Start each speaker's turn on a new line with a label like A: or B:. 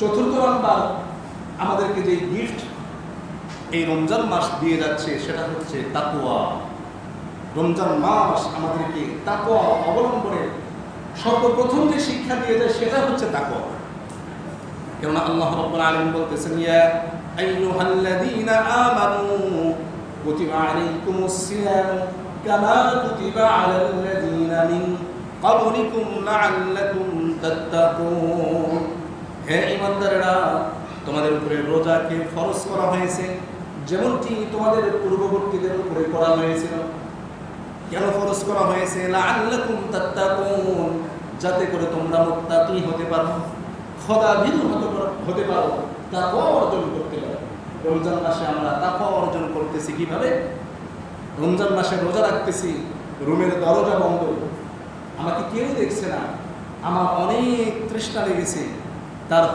A: চতুর্থ নাম্বার আমাদেরকে যে গিফট এই রমজান মাস দিয়ে যাচ্ছে, সেটা হচ্ছে তাকুয়া রমজান মাস আমাদেরকে তাকুয়া অবলম্বনে সর্বপ্রথম যে শিক্ষা দিয়ে যায়, সেটা হচ্ছে তাকুয়া কেননা আল্লাহ রাব্বুল আলামিন বলতেছেন, ইয়া আইয়ুহাল্লাযীনা আমানু কুতিবা আলাইকুমুস সিয়াম কামা কুতিবা আলাল্লাযীনা মিন ক্বাবলিকুম লাআল্লাকুম তাত্তাকুন। হে ঈমানদারেরা তোমাদের উপরে রোজাকে ফরজ করা হয়েছে, যেমনটি তোমাদের পূর্ববর্তীদের উপরে করা হয়েছিল। কেন ফরজ করা হয়েছে? লাআল্লাকুম তাত্তাকুন, যাতে করে তোমরা মুত্তাকি হতে পারো খোদা ভীরু হতে হতে পারো, তাকওয়া অর্জন করতে পারো। রমজান মাসে আমরা তাকওয়া অর্জন করতেছি কীভাবে? রমজান মাসে রোজা রাখতেছি, রুমের দরজা বন্ধ। আমাকে কেউ দেখছে না, আমার অনেক তৃষ্ণা লেগেছে। তার